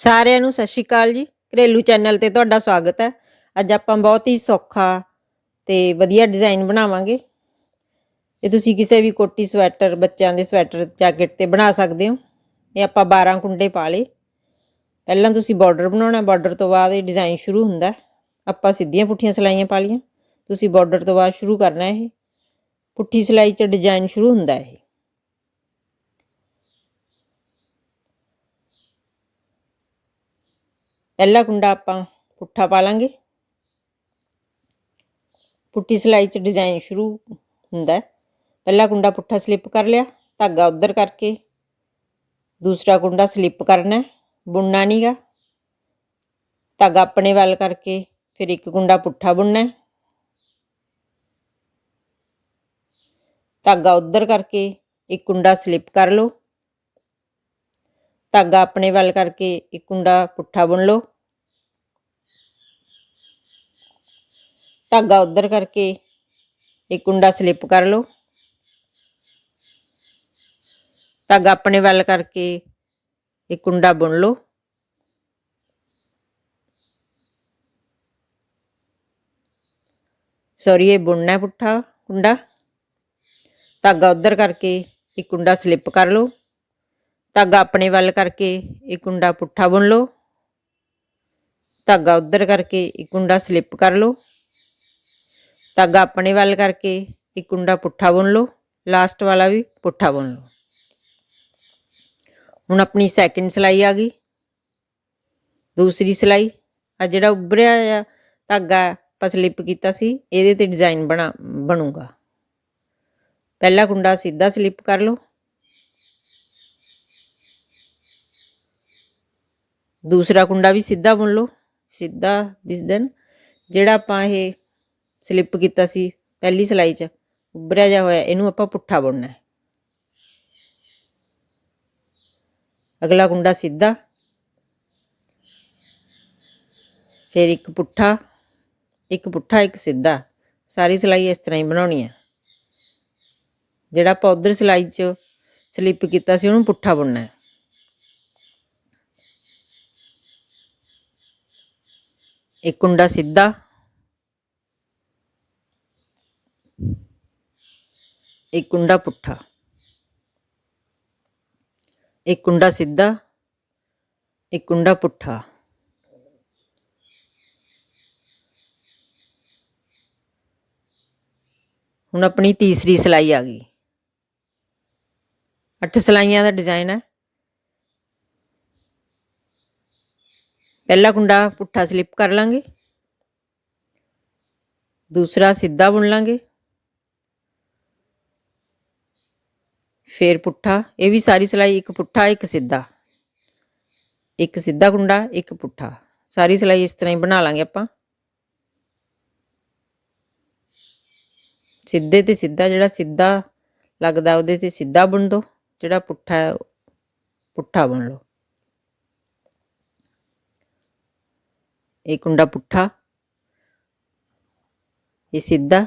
ਸਾਰਿਆਂ ਨੂੰ ਸਤਿ ਸ਼੍ਰੀ ਅਕਾਲ ਜੀ। ਘਰੇਲੂ ਚੈਨਲ ਤੇ ਤੁਹਾਡਾ ਸਵਾਗਤ ਹੈ। ਅੱਜ ਆਪਾਂ ਬਹੁਤ ਹੀ ਸੌਖਾ ਤੇ ਵਧੀਆ ਡਿਜ਼ਾਈਨ ਬਣਾਵਾਂਗੇ। ਇਹ ਤੁਸੀਂ ਕਿਸੇ ਵੀ ਕੋਟੀ ਸਵੈਟਰ, ਬੱਚਿਆਂ ਦੇ ਸਵੈਟਰ ਜੈਕਟ ਤੇ ਬਣਾ ਸਕਦੇ ਹੋ, ਇਹ ਆਪਾਂ 12 ਕੁੰਡੇ ਪਾ ਲਏ। ਪਹਿਲਾਂ ਤੁਸੀਂ ਬਾਰਡਰ ਬਣਾਉਣਾ ਬਾਰਡਰ ਤੋਂ ਬਾਅਦ ਇਹ ਡਿਜ਼ਾਈਨ ਸ਼ੁਰੂ ਹੁੰਦਾ ਆਪਾਂ ਸਿੱਧੀਆਂ ਪੁੱਠੀਆਂ ਸਲਾਈਆਂ ਪਾ ਲਈਆਂ। ਤੁਸੀਂ ਬਾਰਡਰ ਤੋਂ ਬਾਅਦ ਸ਼ੁਰੂ ਕਰਨਾ ਇਹ। ਪੁੱਠੀ ਸਲਾਈ 'ਚ ਡਿਜ਼ਾਈਨ ਸ਼ੁਰੂ ਹੁੰਦਾ ਹੈ ਇਹ ਪਹਿਲਾ ਕੁੰਡਾ ਆਪਾਂ ਪੁੱਠਾ ਪਾ ਲਾਂਗੇ ਪੁੱਠੀ ਸਲਾਈ 'ਚ ਡਿਜ਼ਾਈਨ ਸ਼ੁਰੂ ਹੁੰਦਾ ਹੈ ਪਹਿਲਾ ਕੁੰਡਾ ਪੁੱਠਾ ਸਲਿੱਪ ਕਰ ਲਿਆ ਧਾਗਾ ਉੱਧਰ ਕਰਕੇ ਦੂਸਰਾ ਕੁੰਡਾ ਸਲਿੱਪ ਕਰਨਾ ਹੈ, ਬੁਣਨਾ ਨਹੀਂਗਾ ਧਾਗਾ ਆਪਣੇ ਵੱਲ ਕਰਕੇ ਫਿਰ ਇੱਕ ਕੁੰਡਾ ਪੁੱਠਾ ਬੁਣਨਾ ਧਾਗਾ ਉੱਧਰ ਕਰਕੇ ਇੱਕ ਕੁੰਡਾ ਸਲਿੱਪ ਕਰ ਲਓ ਧਾਗਾ ਆਪਣੇ ਵੱਲ ਕਰਕੇ ਇੱਕ ਕੁੰਡਾ ਪੁੱਠਾ ਬੁਣ ਲਓ ਧਾਗਾ ਉਧਰ ਕਰਕੇ ਇੱਕ ਕੁੰਡਾ ਸਲਿੱਪ ਕਰ ਲਓ। ਧਾਗਾ ਆਪਣੇ ਵੱਲ ਕਰਕੇ ਇੱਕ ਕੁੰਡਾ ਬੁਣ ਲਓ। ਸੌਰੀ ਇਹ ਬੁਣਨਾ ਪੁੱਠਾ ਕੁੰਡਾ। ਧਾਗਾ ਉਧਰ ਕਰਕੇ ਇੱਕ ਕੁੰਡਾ ਸਲਿੱਪ ਕਰ ਲਓ। ਧਾਗਾ ਆਪਣੇ ਵੱਲ ਕਰਕੇ ਇੱਕ ਕੁੰਡਾ ਪੁੱਠਾ ਬੁਣ ਲਓ। ਧਾਗਾ ਉਧਰ ਕਰਕੇ ਇੱਕ ਕੁੰਡਾ ਸਲਿੱਪ ਕਰ ਲਓ। ਧਾਗਾ ਆਪਣੇ ਵੱਲ ਕਰਕੇ ਇੱਕ ਕੁੰਡਾ ਪੁੱਠਾ ਬੁਣ ਲਓ ਲਾਸਟ ਵਾਲਾ ਵੀ ਪੁੱਠਾ ਬੁਣ ਲਓ। ਹੁਣ ਆਪਣੀ ਸੈਕਿੰਡ ਸਲਾਈ ਆ ਗਈ। ਦੂਸਰੀ ਸਲਾਈ ਆ ਜਿਹੜਾ ਉੱਭਰਿਆ ਆ ਧਾਗਾ, ਆਪਾਂ ਸਲਿੱਪ ਕੀਤਾ ਸੀ, ਇਹਦੇ ਤੇ ਡਿਜ਼ਾਈਨ ਬਣਾ, ਬਣੂਗਾ। ਪਹਿਲਾ ਕੁੰਡਾ ਸਿੱਧਾ ਸਲਿੱਪ ਕਰ ਲਓ। ਦੂਸਰਾ ਕੁੰਡਾ ਵੀ ਸਿੱਧਾ ਬੁਣ ਲਓ, ਸਿੱਧਾ ਦਿਸਦਾ ਨਾ ਜਿਹੜਾ ਆਪਾਂ ਇਹ ਸਲਿੱਪ ਕੀਤਾ ਸੀ ਪਹਿਲੀ ਸਲਾਈ 'ਚ, ਉੱਭਰਿਆ ਜਾ ਹੋਇਆ, ਇਹਨੂੰ ਆਪਾਂ ਪੁੱਠਾ ਬੁਣਨਾ ਹੈ। ਅਗਲਾ ਕੁੰਡਾ ਸਿੱਧਾ, ਫਿਰ ਇੱਕ ਪੁੱਠਾ ਇੱਕ ਪੁੱਠਾ, ਇੱਕ ਸਿੱਧਾ। ਸਾਰੀ ਸਿਲਾਈ ਇਸ ਤਰ੍ਹਾਂ ਹੀ ਬਣਾਉਣੀ ਹੈ। ਜਿਹੜਾ ਆਪਾਂ ਉਧਰ ਸਿਲਾਈ 'ਚ ਸਲਿੱਪ ਕੀਤਾ ਸੀ, ਉਹਨੂੰ ਪੁੱਠਾ ਬੁਣਨਾ ਹੈ। ਇੱਕ ਕੁੰਡਾ ਸਿੱਧਾ ਇੱਕ ਕੁੰਡਾ ਪੁੱਠਾ। ਇੱਕ ਕੁੰਡਾ ਸਿੱਧਾ ਇੱਕ ਕੁੰਡਾ ਪੁੱਠਾ। ਹੁਣ ਆਪਣੀ ਤੀਸਰੀ ਸਲਾਈ ਆ ਗਈ। ਅੱਠ ਸਲਾਈਆਂ ਦਾ ਡਿਜ਼ਾਈਨ ਹੈ। ਪਹਿਲਾ ਕੁੰਡਾ ਪੁੱਠਾ ਸਲਿੱਪ ਕਰ ਲਾਂਗੇ। ਦੂਸਰਾ ਸਿੱਧਾ ਬੁਣ ਲਾਂਗੇ। ਫੇਰ ਪੁੱਠਾ ਇਹ ਵੀ ਸਾਰੀ ਸਲਾਈ ਇੱਕ ਪੁੱਠਾ ਇੱਕ ਸਿੱਧਾ। ਇੱਕ ਸਿੱਧਾ ਕੁੰਡਾ ਇੱਕ ਪੁੱਠਾ। ਸਾਰੀ ਸਲਾਈ ਇਸ ਤਰ੍ਹਾਂ ਹੀ ਬਣਾ ਲਾਂਗੇ ਆਪਾਂ। ਸਿੱਧੇ ਤੇ ਸਿੱਧਾ ਜਿਹੜਾ ਸਿੱਧਾ ਲੱਗਦਾ ਉਹਦੇ ਤੇ ਸਿੱਧਾ ਬੁਣ ਦੋ। ਜਿਹੜਾ ਪੁੱਠਾ ਹੈ, ਪੁੱਠਾ ਬੁਣ ਲਓ। ਇਹ ਕੁੰਡਾ ਪੁੱਠਾ। ਇਹ ਸਿੱਧਾ।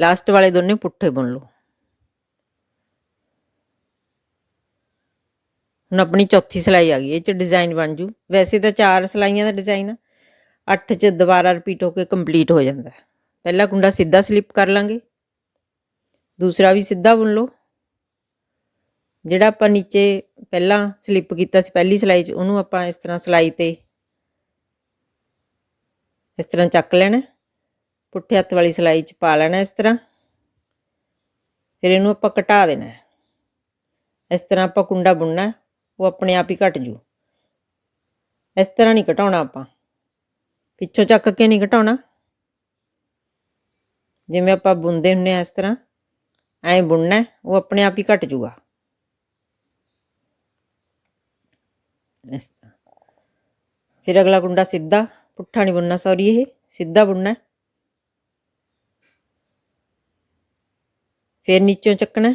ਲਾਸਟ ਵਾਲੇ ਦੋਨੇ ਪੁੱਠੇ ਬੁਣ ਲਓ। ਹੁਣ ਆਪਣੀ ਚੌਥੀ ਸਿਲਾਈ ਆ ਗਈ, ਇਹ ਚ ਡਿਜ਼ਾਈਨ ਬਣ ਜੂ। ਵੈਸੇ ਤਾਂ ਚਾਰ ਸਿਲਾਈਆਂ ਦਾ ਡਿਜ਼ਾਈਨ ਆ। ਅੱਠ ਚ ਦੁਬਾਰਾ ਰਿਪੀਟ ਹੋ ਕੇ ਕੰਪਲੀਟ ਹੋ ਜਾਂਦਾ। ਹੈ ਪਹਿਲਾ ਕੁੰਡਾ ਸਿੱਧਾ ਸਲਿੱਪ ਕਰ ਲਾਂਗੇ। ਦੂਸਰਾ ਵੀ ਸਿੱਧਾ ਬੁਣ ਲਓ। ਜਿਹੜਾ ਆਪਾਂ ਨੀਚੇ ਪਹਿਲਾਂ ਸਲਿੱਪ ਕੀਤਾ ਸੀ, ਪਹਿਲੀ ਸਿਲਾਈ 'ਚ, ਉਹਨੂੰ ਆਪਾਂ ਇਸ ਤਰ੍ਹਾਂ ਸਿਲਾਈ ਤੇ ਇਸ ਤਰ੍ਹਾਂ ਚੱਕ ਲੈਣਾ। ਪੁੱਠੇ ਹੱਥ ਵਾਲੀ ਸਿਲਾਈ 'ਚ ਪਾ ਲੈਣਾ ਇਸ ਤਰ੍ਹਾਂ। ਫਿਰ ਇਹਨੂੰ ਆਪਾਂ ਘਟਾ ਦੇਣਾ। ਇਸ ਤਰ੍ਹਾਂ ਆਪਾਂ ਕੁੰਡਾ ਬੁਣਨਾ। ਉਹ ਆਪਣੇ ਆਪ ਹੀ ਘਟ ਜੂ। ਇਸ ਤਰ੍ਹਾਂ ਨਹੀਂ ਘਟਾਉਣਾ ਆਪਾਂ। ਪਿੱਛੋਂ ਚੱਕ ਕੇ ਨਹੀਂ ਘਟਾਉਣਾ। ਜਿਵੇਂ ਆਪਾਂ ਬੁੰਦੇ ਹੁੰਨੇ ਆ ਇਸ ਤਰ੍ਹਾਂ, ਐਂ ਬੁਣਨਾ ਉਹ ਆਪਣੇ ਆਪ ਹੀ ਘਟ ਜੂਗਾ। ਇਸ ਤਰ੍ਹਾਂ। ਫਿਰ ਅਗਲਾ ਕੁੰਡਾ ਸਿੱਧਾ, ਪੁੱਠਾ ਨਹੀਂ ਬੁਣਨਾ ਸੌਰੀ ਇਹ, ਸਿੱਧਾ ਬੁਣਨਾ ਫਿਰ ਨੀਚੋਂ ਚੱਕਣਾ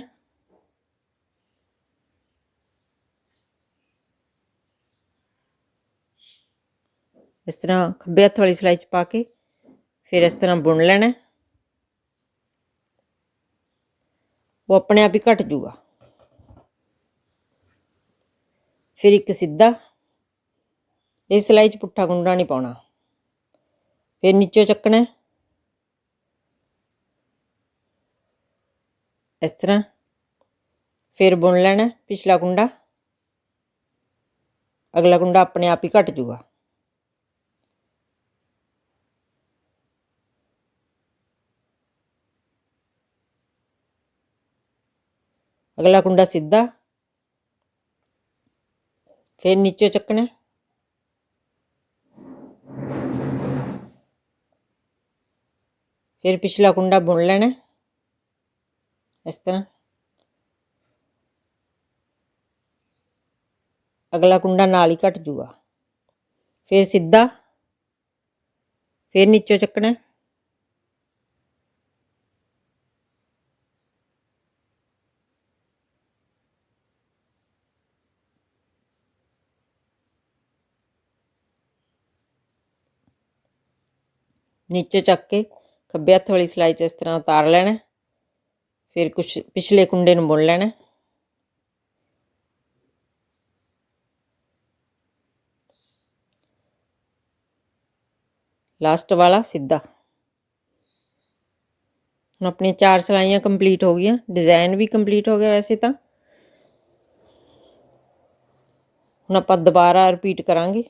ਇਸ ਤਰ੍ਹਾਂ ਖੱਬੇ ਹੱਥ ਵਾਲੀ ਸਿਲਾਈ 'ਚ ਪਾ ਕੇ ਫਿਰ ਇਸ ਤਰ੍ਹਾਂ ਬੁਣ ਲੈਣਾ ਉਹ ਆਪਣੇ ਆਪ ਹੀ ਘਟ ਜੂਗਾ। ਫਿਰ ਇੱਕ ਸਿੱਧਾ ਇਸ ਸਿਲਾਈ 'ਚ ਪੁੱਠਾ ਗੁੰਡਾ ਨਹੀਂ ਪਾਉਣਾ। ਫਿਰ ਨੀਚੋਂ ਚੱਕਣਾ ਇਸ ਤਰ੍ਹਾਂ ਫਿਰ ਬੁਣ ਲੈਣਾ ਪਿਛਲਾ ਕੁੰਡਾ ਅਗਲਾ ਕੁੰਡਾ ਆਪਣੇ ਆਪ ਹੀ ਘਟ ਜੂਗਾ। ਅਗਲਾ ਕੁੰਡਾ ਸਿੱਧਾ। ਫਿਰ ਨੀਚੇ ਚੱਕਣਾ। ਫਿਰ ਪਿਛਲਾ ਕੁੰਡਾ ਬੁਣ ਲੈਣਾ। ਇਸ ਤਰ੍ਹਾਂ। ਅਗਲਾ ਕੁੰਡਾ ਨਾਲ ਹੀ ਘਟ ਜੂਗਾ। ਫਿਰ ਸਿੱਧਾ। ਫਿਰ ਨੀਚੇ ਚੱਕਣਾ। ਨੀਚੇ ਚੱਕ ਕੇ ਖੱਬੇ ਹੱਥ ਵਾਲੀ ਸਿਲਾਈ 'ਚ ਇਸ ਤਰ੍ਹਾਂ ਉਤਾਰ ਲੈਣਾ ਫਿਰ ਕੁਛ ਪਿਛਲੇ ਕੁੰਡੇ ਨੂੰ ਬੁਣ ਲੈਣਾ ਲਾਸਟ ਵਾਲਾ ਸਿੱਧਾ। ਹੁਣ ਆਪਣੀਆਂ ਚਾਰ ਸਿਲਾਈਆਂ ਕੰਪਲੀਟ ਹੋ ਗਈਆਂ। ਡਿਜ਼ਾਈਨ ਵੀ ਕੰਪਲੀਟ ਹੋ ਗਿਆ ਵੈਸੇ ਤਾਂ। ਹੁਣ ਆਪਾਂ ਦੁਬਾਰਾ ਰਿਪੀਟ ਕਰਾਂਗੇ।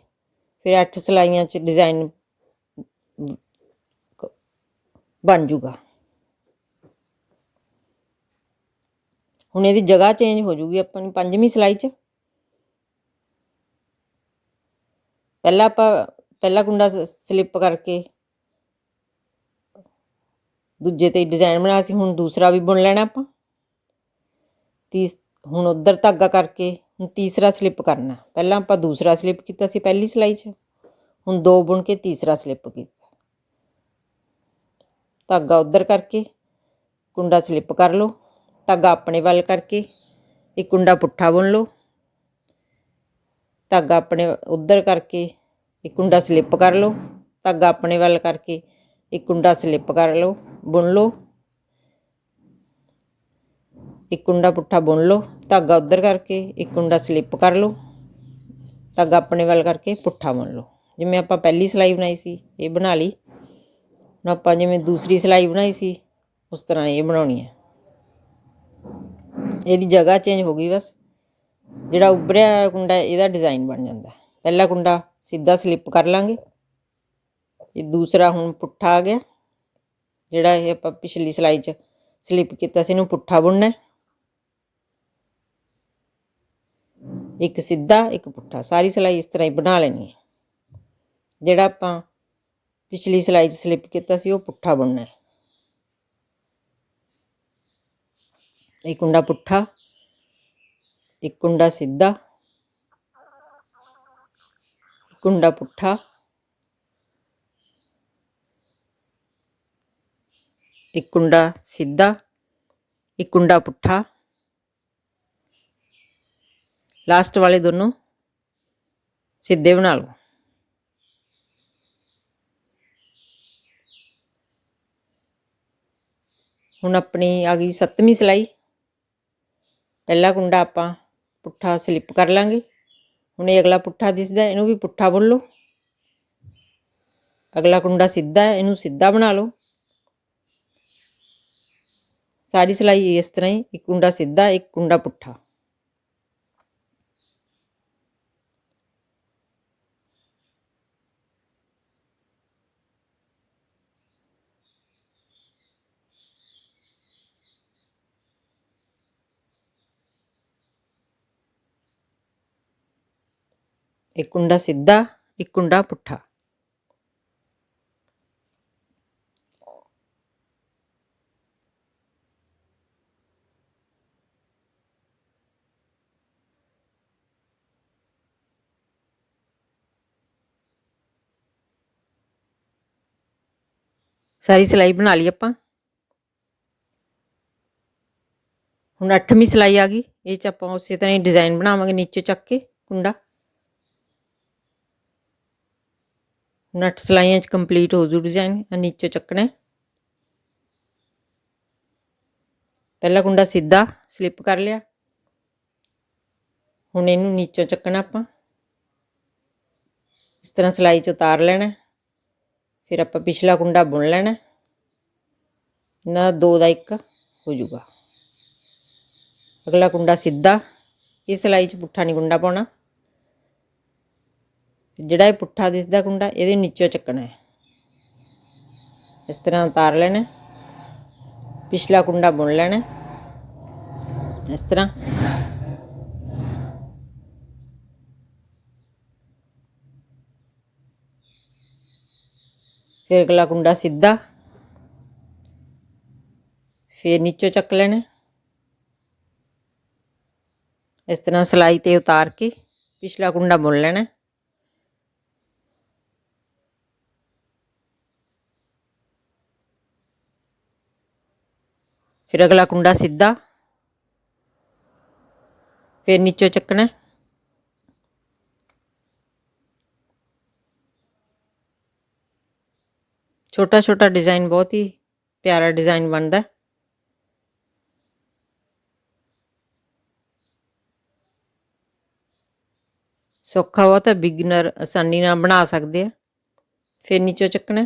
ਫਿਰ ਅੱਠ ਸਿਲਾਈਆਂ 'ਚ ਡਿਜ਼ਾਈਨ ਬਣ ਜੂਗਾ। ਹੁਣ ਇਹਦੀ ਜਗ੍ਹਾ ਚੇਂਜ ਹੋ ਜੂਗੀ ਆਪਣੀ ਪੰਜਵੀਂ ਸਿਲਾਈ 'ਚ। ਪਹਿਲਾਂ ਆਪਾਂ, ਪਹਿਲਾ ਕੁੰਡਾ ਸਲਿੱਪ ਕਰਕੇ ਦੂਜੇ ਤੇ ਡਿਜ਼ਾਈਨ ਬਣਾਇਆ ਸੀ, ਹੁਣ ਦੂਸਰਾ ਵੀ ਬੁਣ ਲੈਣਾ ਆਪਾਂ। ਤੀਸ, ਹੁਣ ਉਧਰ ਧਾਗਾ ਕਰਕੇ ਹੁਣ ਤੀਸਰਾ ਸਲਿੱਪ ਕਰਨਾ। ਪਹਿਲਾਂ ਆਪਾਂ ਦੂਸਰਾ ਸਲਿੱਪ ਕੀਤਾ ਸੀ ਪਹਿਲੀ ਸਿਲਾਈ 'ਚ, ਹੁਣ ਦੋ ਬੁਣ ਕੇ ਤੀਸਰਾ ਸਲਿੱਪ ਕੀਤਾ। ਧਾਗਾ ਉਧਰ ਕਰਕੇ, ਕੁੰਡਾ ਸਲਿੱਪ ਕਰ ਲਓ, ਧਾਗਾ ਆਪਣੇ ਵੱਲ ਕਰਕੇ ਇੱਕ ਕੁੰਡਾ ਪੁੱਠਾ ਬੁਣ ਲਓ। ਧਾਗਾ ਆਪਣੇ ਉਧਰ ਕਰਕੇ ਇੱਕ ਕੁੰਡਾ ਸਲਿੱਪ ਕਰ ਲਓ, ਧਾਗਾ ਆਪਣੇ ਵੱਲ ਕਰਕੇ ਇੱਕ ਕੁੰਡਾ ਸਲਿੱਪ ਕਰ ਲਓ, ਬੁਣ ਲਓ। ਇੱਕ ਕੁੰਡਾ ਪੁੱਠਾ ਬੁਣ ਲਓ, ਧਾਗਾ ਉਧਰ ਕਰਕੇ ਇੱਕ ਕੁੰਡਾ ਸਲਿੱਪ ਕਰ ਲਓ, ਧਾਗਾ ਆਪਣੇ ਵੱਲ ਕਰਕੇ ਪੁੱਠਾ ਬੁਣ ਲਓ। ਜਿਵੇਂ ਆਪਾਂ ਪਹਿਲੀ ਸਿਲਾਈ ਬਣਾਈ ਸੀ, ਇਹ ਬਣਾ ਲਈ। ਹੁਣ ਆਪਾਂ ਜਿਵੇਂ ਦੂਸਰੀ ਸਿਲਾਈ ਬਣਾਈ ਸੀ, ਉਸ ਤਰ੍ਹਾਂ ਇਹ ਬਣਾਉਣੀ ਹੈ ਇਹਦੀ ਜਗ੍ਹਾ ਚੇਂਜ ਹੋ ਗਈ ਬਸ। ਜਿਹੜਾ ਉੱਭਰਿਆ ਕੁੰਡਾ, ਇਹਦਾ ਡਿਜ਼ਾਈਨ ਬਣ ਜਾਂਦਾ। ਪਹਿਲਾ ਕੁੰਡਾ ਸਿੱਧਾ ਸਲਿੱਪ ਕਰ ਲਾਂਗੇ। ਇਹ ਦੂਸਰਾ ਹੁਣ ਪੁੱਠਾ ਆ ਗਿਆ। ਜਿਹੜਾ ਇਹ ਆਪਾਂ ਪਿਛਲੀ ਸਿਲਾਈ 'ਚ ਸਲਿੱਪ ਕੀਤਾ ਸੀ, ਇਹਨੂੰ ਪੁੱਠਾ ਬੁਣਨਾ ਇੱਕ ਸਿੱਧਾ, ਇੱਕ ਪੁੱਠਾ। ਸਾਰੀ ਸਿਲਾਈ ਇਸ ਤਰ੍ਹਾਂ ਹੀ ਬਣਾ ਲੈਣੀ ਹੈ। ਜਿਹੜਾ ਆਪਾਂ ਪਿਛਲੀ ਸਿਲਾਈ 'ਚ ਸਲਿੱਪ ਕੀਤਾ ਸੀ, ਉਹ ਪੁੱਠਾ ਬੁਣਨਾ ਹੈ। ਇੱਕ ਕੁੰਡਾ ਪੁੱਠਾ, ਇੱਕ ਕੁੰਡਾ ਸਿੱਧਾ, ਇੱਕ ਕੁੰਡਾ ਪੁੱਠਾ, ਇੱਕ ਕੁੰਡਾ ਸਿੱਧਾ, ਇੱਕ ਕੁੰਡਾ ਪੁੱਠਾ। ਲਾਸਟ ਵਾਲੇ ਦੋਨੋਂ ਸਿੱਧੇ ਬਣਾ ਲਓ। ਹੁਣ ਆਪਣੀ ਆ ਗਈ ਸੱਤਵੀਂ ਸਿਲਾਈ। ਪਹਿਲਾ ਕੁੰਡਾ ਆਪਾਂ ਪੁੱਠਾ ਸਲਿੱਪ ਕਰ ਲਾਂਗੇ। ਹੁਣ ਇਹ ਅਗਲਾ ਪੁੱਠਾ ਦਿਸਦਾ, ਇਹਨੂੰ ਵੀ ਪੁੱਠਾ ਬੁਣ ਲਓ। ਅਗਲਾ ਕੁੰਡਾ ਸਿੱਧਾ ਹੈ, ਇਹਨੂੰ ਸਿੱਧਾ ਬਣਾ ਲਓ। ਸਾਰੀ ਸਿਲਾਈ ਇਸ ਤਰ੍ਹਾਂ ਹੀ, ਇੱਕ ਕੁੰਡਾ ਸਿੱਧਾ, ਇੱਕ ਕੁੰਡਾ ਪੁੱਠਾ। ਇੱਕ ਕੁੰਡਾ ਸਿੱਧਾ, ਇੱਕ ਕੁੰਡਾ ਪੁੱਠਾ। ਸਾਰੀ ਸਿਲਾਈ ਬਣਾ ਲਈ ਆਪਾਂ। ਹੁਣ 8ਵੀਂ ਸਿਲਾਈ ਆ ਗਈ। ਇਹ ਚ ਆਪਾਂ ਉਸੇ ਤਰ੍ਹਾਂ ਹੀ ਡਿਜ਼ਾਈਨ ਬਣਾਵਾਂਗੇ ਨੀਚੇ ਚੱਕ ਕੇ ਕੁੰਡਾ। ਹੁਣ ਅੱਠ ਸਿਲਾਈਆਂ ਚ ਕੰਪਲੀਟ ਹੋ ਜੂ ਡਿਜ਼ਾਈਨ ਆ ਨੀਚੇ ਚੱਕਣਾ ਪਹਿਲਾ ਕੁੰਡਾ ਸਿੱਧਾ ਸਲਿੱਪ ਕਰ ਲਿਆ। ਹੁਣ ਇਹਨੂੰ ਨੀਚੋਂ ਚੱਕਣਾ ਆਪਾਂ। ਇਸ ਤਰ੍ਹਾਂ ਸਲਾਈ ਚ ਉਤਾਰ ਲੈਣਾ ਫਿਰ ਆਪਾਂ ਪਿਛਲਾ ਕੁੰਡਾ ਬੁਣ ਲੈਣਾ ਹੈ। ਇਹਨਾਂ ਦਾ ਦੋ ਦਾ ਇੱਕ ਹੋ ਜਾਊਗਾ ਅਗਲਾ ਕੁੰਡਾ ਸਿੱਧਾ। ਇਹ ਸਲਾਈ ਚ ਪੁੱਠਾ ਨਹੀਂ ਕੁੰਡਾ ਪਾਉਣਾ। ਜਿਹੜਾ ਇਹ ਪੁੱਠਾ ਦਿਸਦਾ ਕੁੰਡਾ, ਇਹਦੇ ਨੀਚੋਂ ਚੱਕਣਾ ਹੈ। ਇਸ ਤਰ੍ਹਾਂ ਉਤਾਰ ਲੈਣਾ ਪਿਛਲਾ ਕੁੰਡਾ ਬੁਣ ਲੈਣਾ ਇਸ ਤਰ੍ਹਾਂ। ਫਿਰ ਅਗਲਾ ਕੁੰਡਾ ਸਿੱਧਾ। ਫਿਰ ਨੀਚੋਂ ਚੱਕ ਲੈਣਾ ਇਸ ਤਰ੍ਹਾਂ ਸਲਾਈ ਤੇ ਉਤਾਰ ਕੇ ਪਿਛਲਾ ਕੁੰਡਾ ਬੁਣ ਲੈਣਾ ਫਿਰ ਅਗਲਾ ਕੁੰਡਾ ਸਿੱਧਾ। ਫਿਰ ਨੀਚੋਂ ਚੱਕਣਾ। ਛੋਟਾ ਛੋਟਾ ਡਿਜ਼ਾਈਨ ਬਹੁਤ ਹੀ ਪਿਆਰਾ ਡਿਜ਼ਾਈਨ ਬਣਦਾ। ਹੈ। ਸੌਖਾ ਬਹੁਤ ਹੈ, ਬਿਗਨਰ ਆਸਾਨੀ ਨਾਲ ਬਣਾ ਸਕਦੇ ਆ। ਫਿਰ ਨੀਚੋਂ ਚੱਕਣਾ।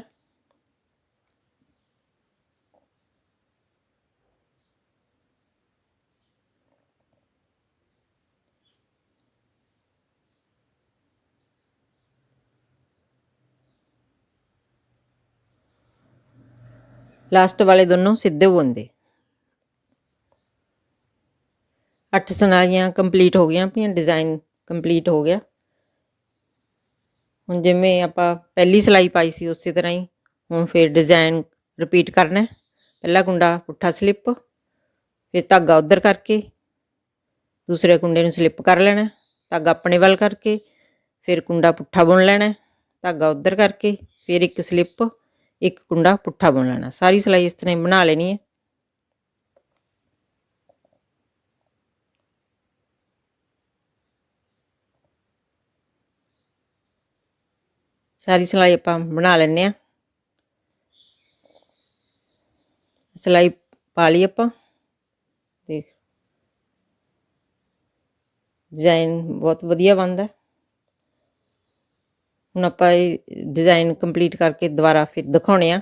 ਲਾਸਟ ਵਾਲੇ ਦੋਨੋਂ ਸਿੱਧੇ ਬੁਣਦੇ ਅੱਠ ਸਨਾਈਆਂ ਕੰਪਲੀਟ ਹੋ ਗਈਆਂ ਆਪਣੀਆਂ ਡਿਜ਼ਾਈਨ ਕੰਪਲੀਟ ਹੋ ਗਿਆ ਹੁਣ ਜਿਵੇਂ ਆਪਾਂ ਪਹਿਲੀ ਸਲਾਈ ਪਾਈ ਸੀ ਉਸੇ ਤਰ੍ਹਾਂ ਹੀ ਹੁਣ ਫਿਰ ਡਿਜ਼ਾਈਨ ਰਿਪੀਟ ਕਰਨਾ ਹੈ। ਪਹਿਲਾ ਕੁੰਡਾ ਪੁੱਠਾ ਸਲਿੱਪ ਫਿਰ ਧਾਗਾ ਉਧਰ ਕਰਕੇ ਦੂਸਰੇ ਕੁੰਡੇ ਨੂੰ ਸਲਿੱਪ ਕਰ ਲੈਣਾ ਧਾਗਾ ਆਪਣੇ ਵੱਲ ਕਰਕੇ ਫਿਰ ਕੁੰਡਾ ਪੁੱਠਾ ਬੁਣ ਲੈਣਾ ਧਾਗਾ ਉਧਰ ਕਰਕੇ ਫਿਰ ਇੱਕ ਸਲਿੱਪ ਇੱਕ ਕੁੰਡਾ ਪੁੱਠਾ ਬੁਣ ਲੈਣਾ। ਸਾਰੀ ਸਲਾਈ ਇਸ ਤਰ੍ਹਾਂ ਹੀ ਬਣਾ ਲੈਣੀ ਹੈ। ਸਾਰੀ ਸਲਾਈ ਆਪਾਂ ਬਣਾ ਲੈਣੇ ਆ ਸਲਾਈ ਪਾ ਲਈ ਆਪਾਂ। ਦੇਖ। ਡਿਜ਼ਾਈਨ ਬਹੁਤ ਵਧੀਆ ਬਣਦਾ। ਹੁਣ ਆਪਾਂ ਇਹ ਡਿਜ਼ਾਈਨ ਕੰਪਲੀਟ ਕਰਕੇ ਦੁਬਾਰਾ ਫਿਰ ਦਿਖਾਉਣੇ ਆ।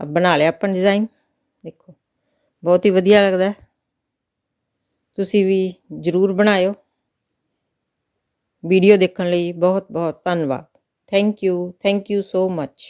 ਆ ਬਣਾ ਲਿਆ ਆਪਾਂ ਡਿਜ਼ਾਈਨ ਦੇਖੋ, ਬਹੁਤ ਹੀ ਵਧੀਆ ਲੱਗਦਾ ਤੁਸੀਂ ਵੀ ਜਰੂਰ ਬਣਾਇਓ। ਵੀਡੀਓ ਦੇਖਣ ਲਈ ਬਹੁਤ ਬਹੁਤ ਧੰਨਵਾਦ। Thank you thank you so much